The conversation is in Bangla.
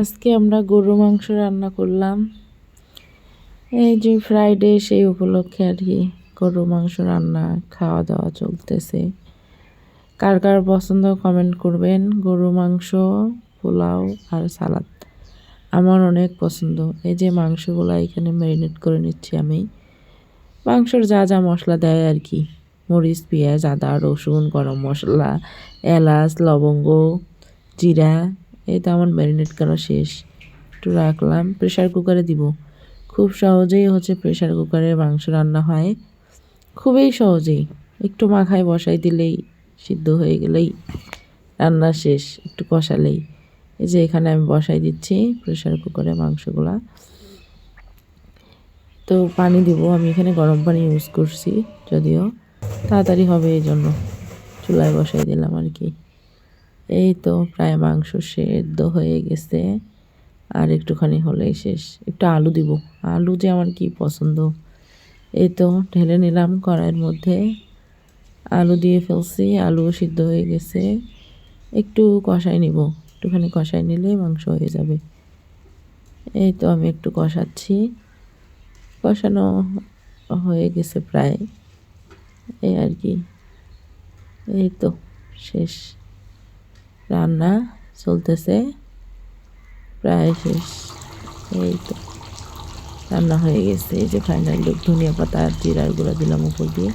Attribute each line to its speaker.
Speaker 1: আজকে আমরা গরু মাংস রান্না করলাম। এই যে ফ্রাইডে সেই উপলক্ষে আর কি গরু মাংস রান্না খাওয়া দাওয়া চলতেছে। কার কার পছন্দ কমেন্ট করবেন। গরু মাংস, পোলাও আর সালাদ। আমার অনেক পছন্দ। এই যে মাংসগুলো এখানে ম্যারিনেট করে নিচ্ছি আমি। মাংসর যা যা মশলা দেয় আর কি। মরিচ, পেঁয়াজ, আদা, রসুন, গরম মশলা, এলাচ, লবঙ্গ, জিরা এই তো আমার ম্যারিনেট করা শেষ। একটু রাখলাম। প্রেশার কুকারে দিব। খুব সহজেই হচ্ছে প্রেশার কুকারে মাংস রান্না হয়। খুবই সহজেই। একটু মাখায় বসাই দিলেই সিদ্ধ হয়ে গেলেই রান্না শেষ। একটু কষালেই। এই যে এখানে আমি বসাই দিচ্ছি প্রেশার কুকারে মাংসগুলা। তো পানি দিব। আমি এখানে গরম পানি ইউজ করছি যদিও। তাড়াতাড়ি হবে এই জন্য। চুলায় বসাই দিলাম আর কি। এই তো প্রায় মাংস সেদ্ধ হয়ে গেছে। আর একটুখানি হলেই শেষ। একটু আলু দিব। আলু যে আমার কি পছন্দ। এই তো ঢেলে নিলাম কড়াইয়ের মধ্যে। আলু দিয়ে ফেলছি। আলু সিদ্ধ হয়ে গেছে। একটু কষাই নিব। একটুখানি কষাই নিলে মাংস হয়ে যাবে। এই তো আমি একটু কষাচ্ছি। কষানো হয়ে গেছে প্রায়। এই আর কি। এই তো শেষ। রান্না চলতেছে। প্রায় শেষ। এই তো। রান্না হয়ে গেছে। এই যে ফাইনাল লুক ধনিয়া পাতা আর জিরার গুঁড়া দিলাম উপর দিয়ে।